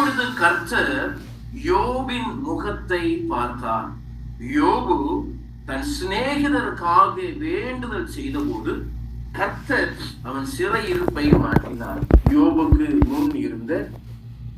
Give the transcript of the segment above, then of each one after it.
அப்பொழுது கர்த்தர் யோபின் முகத்தை பார்த்தார் யோபு தன் சிநேகிதருக்காக வேண்டுதல் செய்தபோது கர்த்தர் அவன் சிறையிருப்பை மாற்றினார். யோபுக்கு முன் இருந்த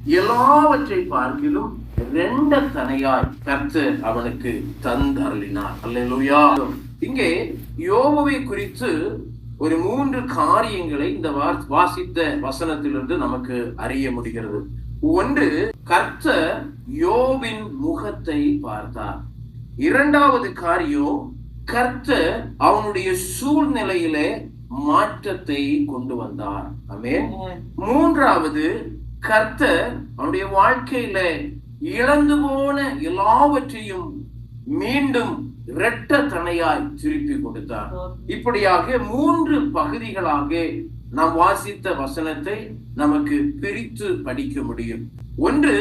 எல்லாவற்றை பார்க்கிலும் ரெண்ட தனையாய் கர்த்தர் அவனுக்கு தந்தருளினார். அல்லா இங்கே யோபுவை குறித்து ஒரு மூன்று காரியங்களை இந்த வா- வாசித்த வசனத்திலிருந்து நமக்கு அறிய முடிகிறது. ஒன்று கர்த்தர் யோபின் முகத்தை பார்த்தார். இரண்டாவது காரியம் கர்த்தர் அவனுடைய சூழ்நிலையிலே மாற்றத்தை கொண்டு வந்தார். மூன்றாவது கர்த்தர் அவனுடைய வாழ்க்கையில இழந்து போன எல்லாவற்றையும் மீண்டும் இரட்ட தனையாய் திருப்பி கொடுத்தார் இப்படியாக மூன்று பகுதிகளாக நாம் வாசித்த வசனத்தை நமக்கு பிரித்து படிக்க முடியும். ஒன்று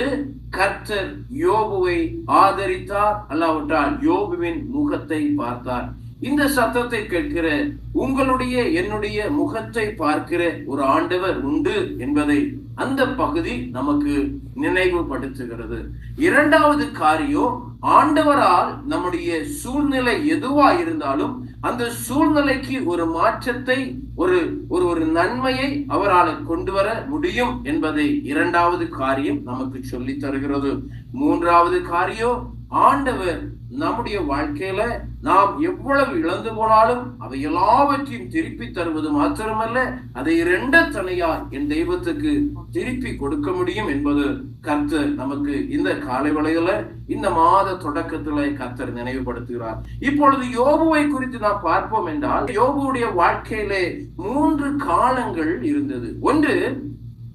கர்த்தர் யோபுவை ஆதரித்தார். அல்லாவிட்டால் யோபுவின் முகத்தை பார்த்தார். இந்த சத்தத்தை கேட்கிற உங்களுடைய என்னுடைய முகத்தை பார்க்கிற ஒரு ஆண்டவர் உண்டு என்பதை அந்த பகுதி நமக்கு நினைவுபடுத்துகிறது. இரண்டாவது காரியம் ஆண்டவரால் நம்முடைய சூழ்நிலை எதுவா இருந்தாலும் அந்த சூழ்நிலைக்கு ஒரு மாற்றத்தை ஒரு ஒரு ஒரு நன்மையை அவரால் கொண்டு வர முடியும் என்பதை இரண்டாவது காரியம் நமக்கு சொல்லி தருகிறது. மூன்றாவது காரியம் ஆண்டவர் நம்முடைய வாழ்க்கையில நாம் எவ்வளவு இழந்து போனாலும் அவை எல்லாவற்றையும் திருப்பி தருவது மாத்திரமல்ல அதை இரண்ட தனியார் என் தெய்வத்துக்கு திருப்பி கொடுக்க முடியும் என்பது கர்த்தர் நமக்கு இந்த காலை வளையில இந்த மாத தொடக்கத்துல கர்த்தர் நினைவுபடுத்துகிறார். இப்பொழுது யோபுவை குறித்து நாம் பார்ப்போம் என்றால் யோபுடைய வாழ்க்கையிலே மூன்று காலங்கள் இருந்தது. ஒன்று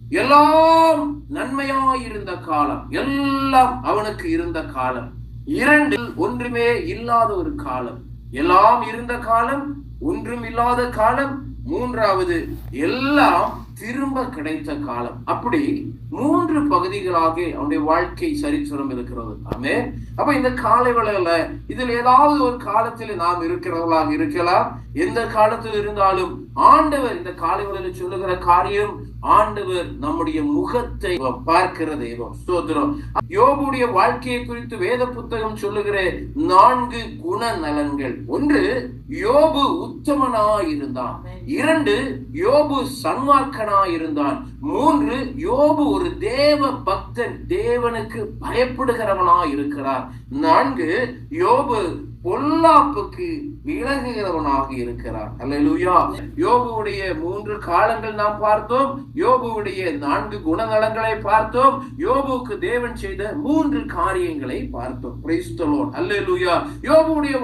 எல்லாம் நன்மையாயிருந்த காலம் எல்லாம் அவனுக்கு இருந்த காலம். இரண்டு ஒன்றுமே இல்லாத ஒரு காலம். எல்லாம் இருந்த காலம் ஒன்றும் இல்லாத காலம் மூன்றாவது எல்லாம் திரும்ப கிடைத்த காலம். அப்படி மூன்று பகுதிகளாக அவனுடைய வாழ்க்கை சரித்திரம் இருக்கிறது. ஆமே அப்ப இந்த காலை வேளையில இதில் ஏதாவது ஒரு காலத்தில் நாம் இருக்கிறவர்களாக இருக்கலாம். எந்த காலத்தில் இருந்தாலும் ஆண்டவர் இந்த காலை வேளையில சொல்லுகிற காரியம் ஆண்டவர் நம்முடைய முகத்தை பார்க்கிற தெய்வம். ஸ்தோத்திரம். யோபுடைய வாழ்க்கையை குறித்து வேத புத்தகம் சொல்லுகிற நான்கு குணநலன்கள். ஒன்று யோபு உத்தமனாயிருந்தான். இரண்டு யோபு சன்மார்க்கனாயிருந்தான். மூன்று யோபு ஒரு தேவ பக்தன் தேவனுக்கு பயப்படுகிறவனாய் இருக்கிறார் நான்கு யோபு பொல்லாப்புக்கு விலகுகிறவனாக இருக்கிறார் அல்லா யோபுவுடைய மூன்று காலங்கள் நாம் பார்த்தோம். யோபுவுடைய நான்கு குணநலங்களை பார்த்தோம். யோபுவுக்கு தேவன் செய்த மூன்று காரியங்களை பார்த்தோம். Praise the Lord.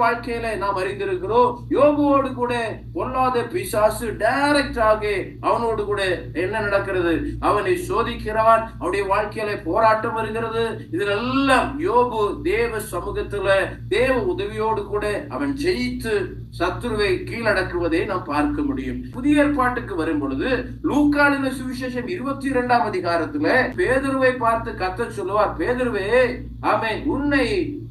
வாழ்க்கையில நாம் அறிந்திருக்கிறோம். யோபுவோடு கூட பொல்லாத பிசாசு டைரக்டாக அவனோடு கூட என்ன நடக்கிறது? அவனை சோதிக்கிறான். அவனுடைய வாழ்க்கையில போராட்டம் வருகிறது. இதெல்லாம் யோபு தேவ சமூகத்துல தேவ உதவியோடு கூட அவன் ஜெயித்து சத்துருவை கீழடக்குவதை நாம் பார்க்க முடியும். புதிய ஏற்பாட்டுக்கு வரும் பொழுது லூக்காலின சுவிசேஷம் இருபத்தி இரண்டாம் அதிகாரத்துல பேதுருவை பார்த்து கத்த சொல்லுவார் பேதுருவே ஆமே உன்னை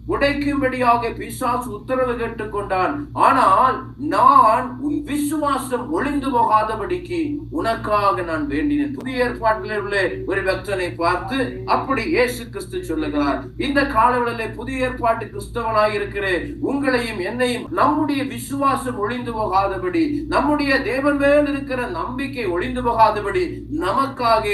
உடைக்கும்படியாக பிசாசு உத்தரவு கேட்டுக்கொண்டான். ஆனால் நான் உன் விசுவாசம் ஒளிந்து போகாதபடிக்கு உனக்காக நான் வேண்டினேன். புதிய ஏற்பாட்டில் உள்ள ஒரு பக்தனை பார்த்து அப்படி இயேசு கிறிஸ்து சொல்லுகிறார். இந்த காலவெளியிலே புதிய ஏற்பாட்டு கிறிஸ்தவனாய் இருக்கிற உங்களையும் என்னையும் நம்முடைய விசுவாசம் ஒளிந்து போகாதபடி நம்முடைய தேவன் மேல் இருக்கிற நம்பிக்கை ஒளிந்து போகாதபடி நமக்காக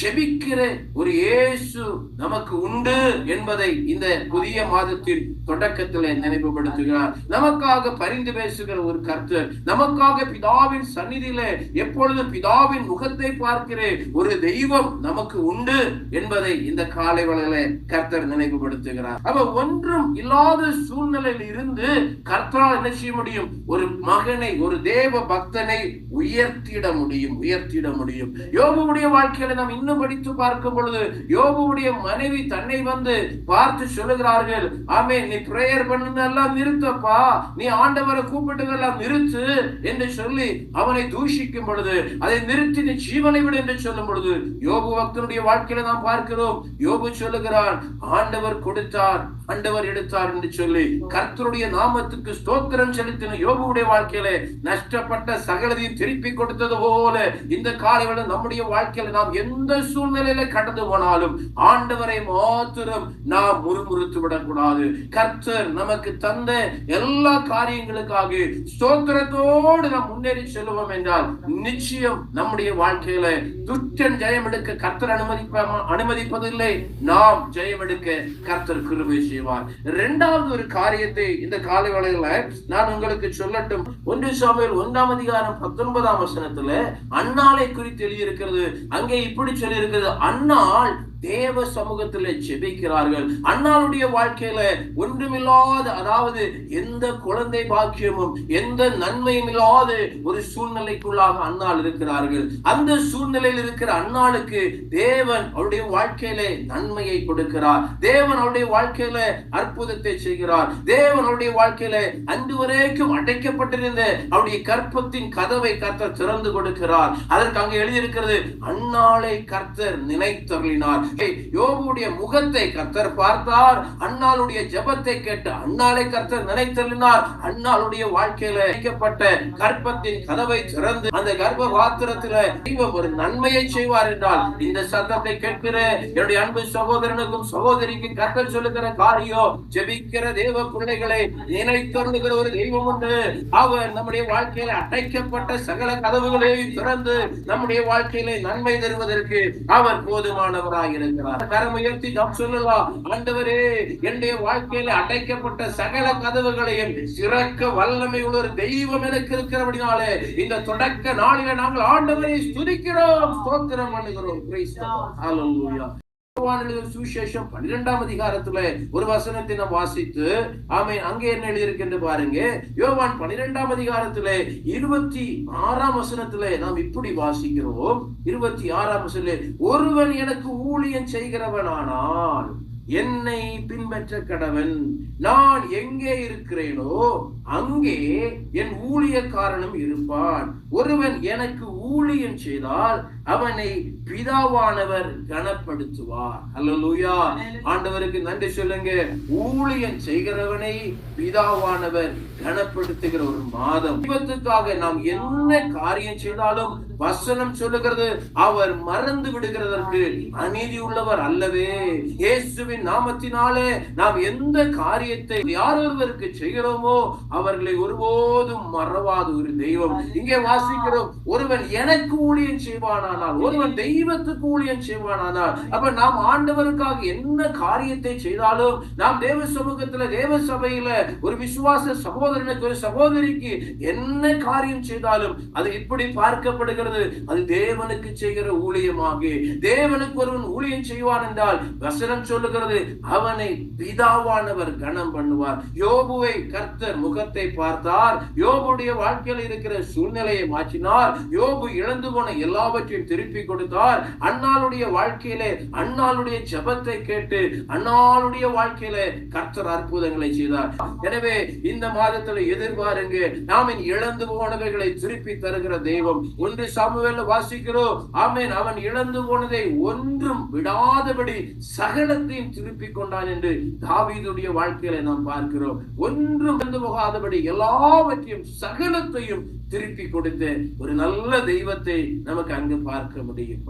செபிக்கிற ஒரு இயேசு நமக்கு உண்டு என்பதை இந்த புதிய மாதத்தின் தொடக்கத்திலே நினைவுபடுத்துகிறார். நமக்காக பரிந்து பேசுகிற ஒரு கர்த்தர் நமக்காக பிதாவின் சந்நிதியிலே எப்பொழுது பிதாவின் முகத்தை பார்க்கிற ஒரு தெய்வம் நமக்கு உண்டு என்பதை இந்த காலை வேளையிலே கர்த்தர் நினைவுபடுத்துகிறார். அப்ப ஒன்றும் இல்லாத சூழ்நிலையில் இருந்து கர்த்தரால் என்ன செய்ய முடியும்? ஒரு மகனை ஒரு தேவ பக்தனை உயர்த்திட முடியும் உயர்த்திட முடியும். யோகுடைய வாழ்க்கையில நாம் இன்னும் படித்து பார்க்கும் பொழுது யோகுடைய மனைவி தன்னை வந்து பார்த்து சொல்லுகிறார்கள் ஆமே நீ பிரேயர் பண்ணதெல்லாம் நிறுத்தப்பா. நீ ஆண்டவரை கூப்பிட்டதெல்லாம் நிறுத்து என்று சொல்லி அவனை தூஷிக்கும் பொழுது அதை நிறுத்தி நீ ஜீவனை விடு என்று சொல்லும் பொழுது யோபு பக்தனுடைய வாழ்க்கையில நாம் பார்க்கிறோம். யோபு சொல்லுகிறான் ஆண்டவர் கொடுத்தார் ஆண்டவர் எடுத்தார் என்று சொல்லி கர்த்தருடைய நாமத்துக்கு ஸ்தோத்திரம் செலுத்தின யோபுடைய வாழ்க்கையில நஷ்டப்பட்ட சகலதையும் திருப்பி கொடுத்தது போல இந்த காலையில நம்முடைய வாழ்க்கையில நாம் எந்த சூழ்நிலையில கடந்து போனாலும் ஆண்டவரை மாத்திரம் நாம் முறுமுறுத்து விடக்கூடாது. கர்த்தர் நமக்கு தந்த எல்லா காரியங்களுக்காக ஸ்தோத்திரத்தோடு நாம் முன்னேறி செல்வோம் என்றால் நிச்சயம் நம்முடைய வாழ்க்கையில துஷ்டன் ஜெயம் எடுக்க கர்த்தர் அனுமதிப்ப அனுமதிப்பதில்லை. நாம் ஜெயம் எடுக்க கர்த்தர் கிருபை செய்வார். இரண்டாவது ஒரு காரியத்தை இந்த காலை வேளையில நான் உங்களுக்கு சொல்லட்டும். ஒன்று சபையில் ஒன்றாம் அதிகாரம் பத்தொன்பதாம் வசனத்துல அண்ணாலை குறித்து எழுதியிருக்கிறது. அங்கே இப்படி சொல்லி இருக்கிறது அன்னாள் தேவ சமூகத்தில் ஜெபிக்கிறார்கள். அண்ணாளுடைய வாழ்க்கையில ஒன்றுமில்லாத அதாவது எந்த குழந்தை பாக்கியமும் எந்த நன்மையும் இல்லாத ஒரு சூழ்நிலைக்குள்ளாக அண்ணாள் இருக்கிறார்கள். அந்த சூழ்நிலையில் இருக்கிற அண்ணாளுக்கு தேவன் அவருடைய வாழ்க்கையில நன்மையை கொடுக்கிறார். தேவன் அவருடைய வாழ்க்கையில அற்புதத்தை செய்கிறார். தேவன் அவருடைய வாழ்க்கையில அன்று வரைக்கும் அடைக்கப்பட்டிருந்த அவருடைய கற்பத்தின் கதவை கர்த்தர் திறந்து கொடுக்கிறார். அதற்கு அங்கே எழுதியிருக்கிறது அண்ணாளை கர்த்தர் நினைத்தருளினார். யோபுடைய முகத்தை கர்த்தர் பார்த்தார். அண்ணாளுடைய ஜெபத்தை கேட்டு அண்ணாளை கர்த்தர் நினைத்தருளினார். அண்ணாளுடைய வாழ்க்கையில வைக்கப்பட்ட கற்பத்தின் கதவை திறந்து அந்த கர்ப்ப பாத்திரத்துல தெய்வம் ஒரு நன்மையை செய்வார் என்றால் இந்த சத்தத்தை கேட்கிற என்னுடைய அன்பு சகோதரனுக்கும் சகோதரிக்கும் கர்த்தர் சொல்லுகிற காரியம் ஜெபிக்கிற தேவ பிள்ளைகளை நினைத்தருளுகிற ஒரு தெய்வம் உண்டு. அவர் நம்முடைய வாழ்க்கையில அடைக்கப்பட்ட சகல கதவுகளையும் திறந்து நம்முடைய வாழ்க்கையில நன்மை தருவதற்கு அவர் போதுமானவராக இருக்கிறார் சொல்லலாம் ஆண்டவரே என்னுடைய வாழ்க்கையில அடைக்கப்பட்ட சகல கதவுகளையும் சிறக்க வல்லமை உள்ள ஒரு தெய்வம் எனக்கு இருக்கிறபடினாலே இந்த தொடக்க நாளில நாங்கள் ஆண்டவரை துதிக்கிறோம் ஸ்தோத்திரம் பண்ணுகிறோம். Praise the யோவான் சுவிசேஷம் பன்னிரெண்டாம் அதிகாரத்துல ஒரு வசனத்தை நாம் வாசித்து ஆமை அங்கே என்ன எழுதியிருக்கின்ற பாருங்க. யோவான் பன்னிரெண்டாம் அதிகாரத்துல இருபத்தி ஆறாம் வசனத்துல நாம் இப்படி வாசிக்கிறோம். இருபத்தி ஆறாம் வசனத்துல ஒருவன் எனக்கு ஊழியம் செய்கிறவனானால் என்னை பின்பற்ற கடவன். நான் எங்கே இருக்கிறேனோ அங்கே என் ஊழியக்காரனும் இருப்பான். ஒருவன் எனக்கு ஊழியம் செய்தால் அவனை பிதாவானவர் கனப்படுத்துவார். அல்லேலூயா ஆண்டவருக்கு நன்றி சொல்லுங்க. ஊழியம் செய்கிறவனை பிதாவானவர் கனப்படுத்துகிற ஒரு மாதம். தெய்வத்துக்காக நாம் என்ன காரியம் செய்தாலும் வசனம் சொல்லுகிறது அவர் மறந்து விடுகிறதற்கு அநீதி உள்ளவர் அல்லவே. இயேசுவின் நாமத்தினாலே நாம் எந்த காரியத்தை யார் ஒருவருக்கு செய்கிறோமோ அவர்களை ஒருபோதும் மறவாத ஒரு தெய்வம். இங்கே வாசிக்கிறோம் ஒருவன் எனக்கு ஊழியம் செய்வானானால் ஒருவன் தெய்வத்துக்கு ஊழியம் செய்வானானால் அப்ப நாம் ஆண்டவருக்காக என்ன காரியத்தை செய்தாலும் நாம் தேவ சமூகத்துல தேவ சபையில ஒரு விசுவாச சகோதரனுக்கு ஒரு சகோதரிக்கு என்ன காரியம் செய்தாலும் அது இப்படி பார்க்கப்படுகிறது. அது தேவனுக்கு செய்கிற ஊழியமாக தேவனுக்கு ஒருவன் ஊழியம் செய்வான் என்றால் வசனம் சொல்லுகிறது அவனை பிதாவானவர் கனம் பண்ணுவார். யோபுவை கர்த்தர் முகத்தை பார்த்தார். யோபுடைய வாழ்க்கையில் இருக்கிற சூழ்நிலையை மாற்றினார். யோபு இழந்து போன எல்லாவற்றையும் திருப்பி கொடுத்தார். அண்ணாளுடைய வாழ்க்கையிலே அண்ணாளுடைய ஜபத்தை கேட்டு அண்ணாளுடைய வாழ்க்கையிலே கர்த்தர் அற்புதங்களை செய்தார். எனவே இந்த மாதத்தில் எதிர்பாருங்க நாம் இழந்து போனவைகளை திருப்பி தருகிற தெய்வம். ஒன்று சாமுவேல வாசிக்கிறோம். ஆமேன். அவன் இழந்து போனதை ஒன்றும் விடாதபடி சகலத்தையும் திருப்பி கொண்டான் என்று தாவீதுடைய வாழ்க்கையில நாம் பார்க்கிறோம். ஒன்றும் இழந்து போகாதபடி எல்லாவற்றையும் சகலத்தையும் திருப்பி கொடுத்த ஒரு நல்ல தெய்வத்தை நமக்கு அங்கு பார்க்க முடியும்.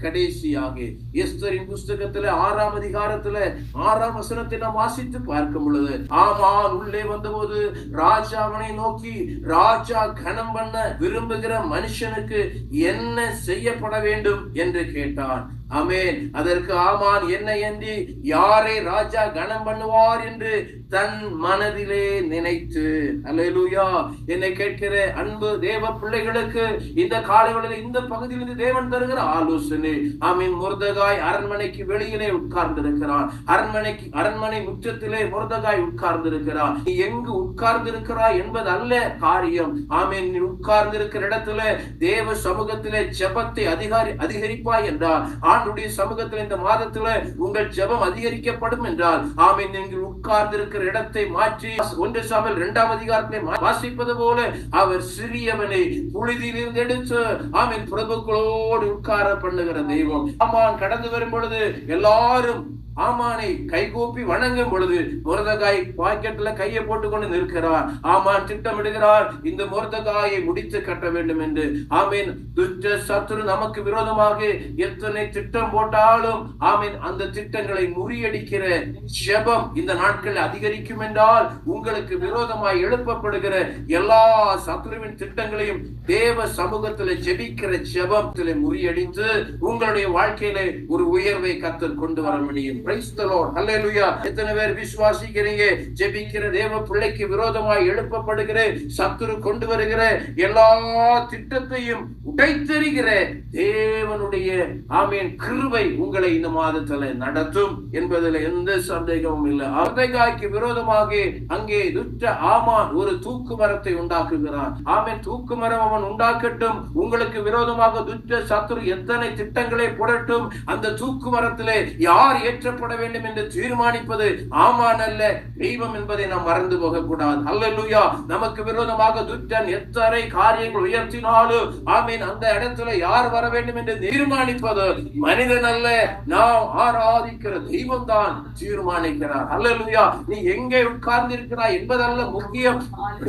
கடைசியாக எஸ்தரின் புஸ்தகத்துல ஆறாம் அதிகாரத்துல ஆறாம் வசனத்தை நாம் வாசித்து பார்க்கும் பொழுது ஆமான் உள்ளே வந்தபோது ராஜா அவனை நோக்கி ராஜா கனம் பண்ண விரும்புகிற மனுஷனுக்கு என்ன செய்யப்பட வேண்டும்? என்று கேட்டான். அமேன் அதற்கு ஆமான் என்ன என்று யாரை ராஜா கனம் பண்ணுவார் என்று தன் மனதிலே நினைத்து அலையலூயா என்னை கேட்கிற அன்பு தேவ பிள்ளைகளுக்கு இந்த காலைகளில் இந்த பகுதியிலிருந்து தேவன் தருகிற ஆலோசனை. ஆமீன் முருதகாய் அரண்மனைக்கு வெளியிலே உட்கார்ந்து இருக்கிறான் அரண்மனைக்கு அரண்மனை முற்றத்திலே முருதகாய் உட்கார்ந்து இருக்கிறான் நீ எங்கு உட்கார்ந்து இருக்கிறாய் என்பது அல்ல காரியம். ஆமீன் நீ உட்கார்ந்து இருக்கிற இடத்துல தேவ சமூகத்திலே ஜெபத்தை அதிகாரி அதிகரிப்பாய் என்றார். ஆண்டுடைய சமூகத்தில் இந்த மாதத்துல உங்கள் ஜெபம் அதிகரிக்கப்படும் என்றால் ஆமீன் நீங்கள் உட்கார்ந்து இருக்கிற இடத்தை மாற்றி ஒன்று சாமல் இரண்டாம் அதிகாரத்தை வாசிப்பது போல அவர் சிறியவனை புழுதியிலிருந்து எடுத்து ஆமீன் பிரபுக்களோடு உட்கார பண்ணுகிற தெய்வம். ஆமான் கடந்து வரும் பொழுது எல்லாரும் ஆமானை கைகூப்பி வணங்கும் பொழுது முருதகாய் பாக்கெட்ல கையை போட்டுக்கொண்டு நிற்கிறார். ஆமான் திட்டமிடுகிறார். இந்த முருதகாயை முடித்து கட்ட வேண்டும் என்று. ஆமீன். துஷ்ட சத்துரு நமக்கு விரோதமாக எத்தனை திட்டம் போட்டாலும் ஆமீன் அந்த திட்டங்களை முறியடிக்கிற ஜெபம் இந்த நாட்கள் அதிகரிக்கும் என்றால் உங்களுக்கு விரோதமாய் எழுப்பப்படுகிற எல்லா சத்துருவின் திட்டங்களையும் தேவ சமூகத்தில் ஜெபிக்கிற ஜெபத்திலே முறியடித்து உங்களுடைய வாழ்க்கையில ஒரு உயர்வை கத்தர் கொண்டு வர முடியும். எத்தனை பேர் விசுவாசிக்கிறீங்க? ஜெபிக்கிற தேவ பிள்ளைக்கு விரோதமாய் எழுப்பப்படுகிற சத்துரு கொண்டு வருகிற எல்லா திட்டத்தையும் உடைத்தெறிகிற தேவனுடைய ஆமீன் கிருவை உங்களை இந்த மாதத்துல நடத்தும் என்பதில் எந்த சந்தேகமும் இல்லை. அர்த்தைகாய்க்கு விரோதமாக அங்கே துஷ்ட ஆமான் ஒரு தூக்கு மரத்தை உண்டாக்குகிறான். ஆமீன் தூக்கு மரம் அவன் உண்டாக்கட்டும். உங்களுக்கு விரோதமாக துஷ்ட சத்துரு எத்தனை திட்டங்களை புரட்டும். அந்த தூக்கு மரத்திலே யார் ஏற்ற செயல்பட வேண்டும் என்று தீர்மானிப்பது ஆமான் அல்ல. தெய்வம் என்பதை நாம் மறந்து போகக்கூடாது. அல்லலுயா. நமக்கு விரோதமாக துஷ்டன் எத்தனை காரியங்கள் உயர்த்தினாலும் ஆமீன் அந்த இடத்துல யார் வர வேண்டும் என்று தீர்மானிப்பது மனிதன் அல்ல. நாம் ஆராதிக்கிற தெய்வம் தான் தீர்மானிக்கிறார். அல்லலுயா. நீ எங்கே உட்கார்ந்து இருக்கிறாய் என்பதல்ல முக்கியம்.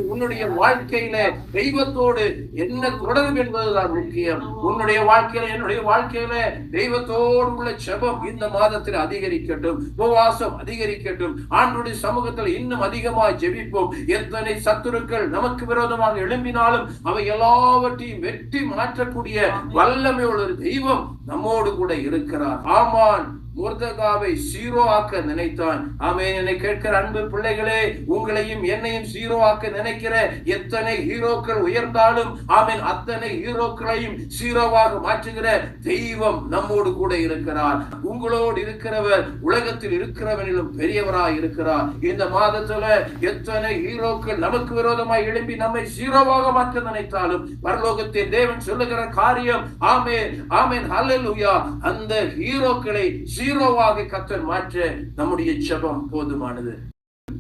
உன்னுடைய வாழ்க்கையில தெய்வத்தோடு என்ன தொடரும் என்பதுதான் முக்கியம். உன்னுடைய வாழ்க்கையில என்னுடைய வாழ்க்கையில தெய்வத்தோடு உள்ள செபம் இந்த மாதத்தில் அதிகரிக்கட்டும். உபவாசம் அதிகரிக்கட்டும். ஆண்டுடைய சமூகத்தில் இன்னும் அதிகமாய் ஜெபிப்போம். எத்தனை சத்துருக்கள் நமக்கு விரோதமாக எழும்பினாலும் அவை எல்லாவற்றையும் வெற்றி மாற்றக்கூடிய வல்லமை உள்ள ஒரு தெய்வம் நம்மோடு கூட இருக்கிறார். ஆமான் முர்தகாவை சீரோ ஆக்க நினைத்தான். ஆமென் என்னை கேட்கிற அன்பு பிள்ளைகளே உங்களையும் என்னையும் சீரோ ஆக்க நினைக்கிற எத்தனை ஹீரோக்கள் உயர்ந்தாலும் ஆமென் அத்தனை ஹீரோக்களையும் சீரோவாக மாற்றுகிற தெய்வம் நம்மோடு கூட இருக்கிறார். உங்களோடு இருக்கிறவர் உலகத்தில் இருக்கிறவனிலும் பெரியவராய் இருக்கிறார். இந்த மாதத்துல எத்தனை ஹீரோக்கள் நமக்கு விரோதமாய் எழும்பி நம்மை சீரோவாக மாற்ற நினைத்தாலும் பரலோகத்தில் தேவன் சொல்லுகிற காரியம் ஆமென் ஆமென் ஹalleluya அந்த ஹீரோக்களை ஜீரோவாக கத்தர் மாற்ற நம்முடைய ஜெபம் போதுமானது.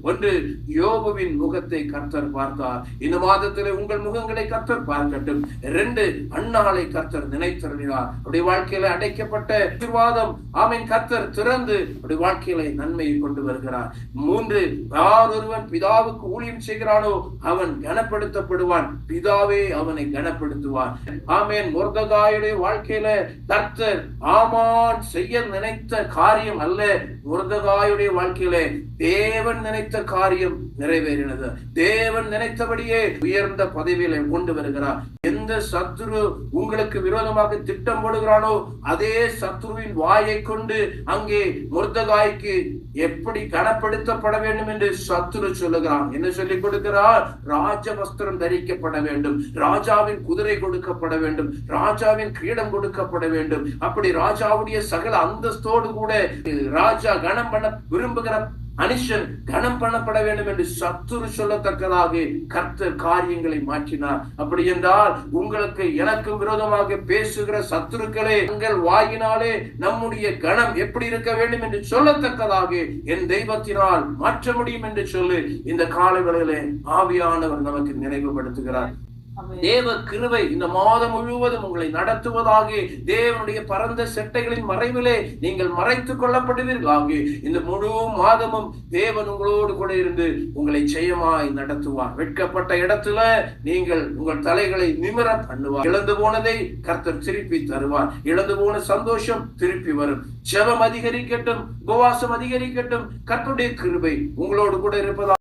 ஒன்று யோபுவின் முகத்தை கர்த்தர் பார்த்தார். இந்த மாதத்திலே உங்கள் முகங்களை கர்த்தர் பார்க்கட்டும். ரெண்டு அண்ணாளை கர்த்தர் நினைத்தருளினார். அப்படி வாழ்க்கையில அடைக்கப்பட்ட ஆசீர்வாதம். ஆமீன். கர்த்தர் திறந்து அப்படி வாழ்க்கையில நன்மையை கொண்டு வருகிறார். மூன்று யார் ஒருவன் பிதாவுக்கு ஊழியம் செய்கிறானோ அவன் கனப்படுத்தப்படுவான். பிதாவே அவனை கனப்படுத்துவான் ஆமேன். முருதகாயுடைய வாழ்க்கையில கர்த்தர் ஆமான் செய்ய நினைத்த காரியம் அல்ல. முருதகாயுடைய வாழ்க்கையில தேவன் நினைத்த நினைத்த காரியம் நிறைவேறினது. தேவன் நினைத்தபடியே உயர்ந்த பதவியில கொண்டு வருகிறார். எந்த சத்துரு உங்களுக்கு விரோதமாக திட்டம் போடுகிறானோ அதே சத்ருவின் வாயை கொண்டு அங்கே முருதகாய்க்கு எப்படி கனப்படுத்தப்பட வேண்டும் என்று சத்துரு சொல்லுகிறான். என்ன சொல்லிக் கொடுக்கிறார்? ராஜ வஸ்திரம் தரிக்கப்பட வேண்டும். ராஜாவின் குதிரை கொடுக்கப்பட வேண்டும். ராஜாவின் கிரீடம் கொடுக்கப்பட வேண்டும். அப்படி ராஜாவுடைய சகல அந்தஸ்தோடு கூட ராஜா கனம் பண்ண விரும்புகிற மனுஷன் கனம் பண்ணப்பட வேண்டும் என்று சத்துரு சொல்லத்தக்கதாக கர்த்தர் காரியங்களை மாற்றினார். அப்படி என்றால் உங்களுக்கு எனக்கு விரோதமாக பேசுகிற சத்துருக்களே உங்கள் வாயினாலே நம்முடைய கணம் எப்படி இருக்க வேண்டும் என்று சொல்லத்தக்கதாக என் தெய்வத்தினால் மாற்ற முடியும் என்று சொல்லி இந்த காலங்களிலே ஆவியானவர் நமக்கு நினைவுபடுத்துகிறார். தேவ கிருவை இந்த மாதம் முழுவதும் உங்களை நடத்துவதாக தேவனுடைய பரந்த செட்டைகளின் மறைவிலே நீங்கள் மறைத்துக் கொள்ளப்படுவீர்களாக இந்த முழு மாதமும் தேவன் உங்களோடு கூட இருந்து உங்களை செய்யமாய் நடத்துவார். வெட்கப்பட்ட இடத்துல நீங்கள் உங்கள் தலைகளை நிமிர பண்ணுவார். இழந்து போனதை கர்த்தர் திருப்பி தருவார். இழந்து போன சந்தோஷம் திருப்பி வரும். செவம் அதிகரிக்கட்டும் உபவாசம் அதிகரிக்கட்டும் கர்த்தருடைய கிருபை உங்களோடு கூட இருப்பதா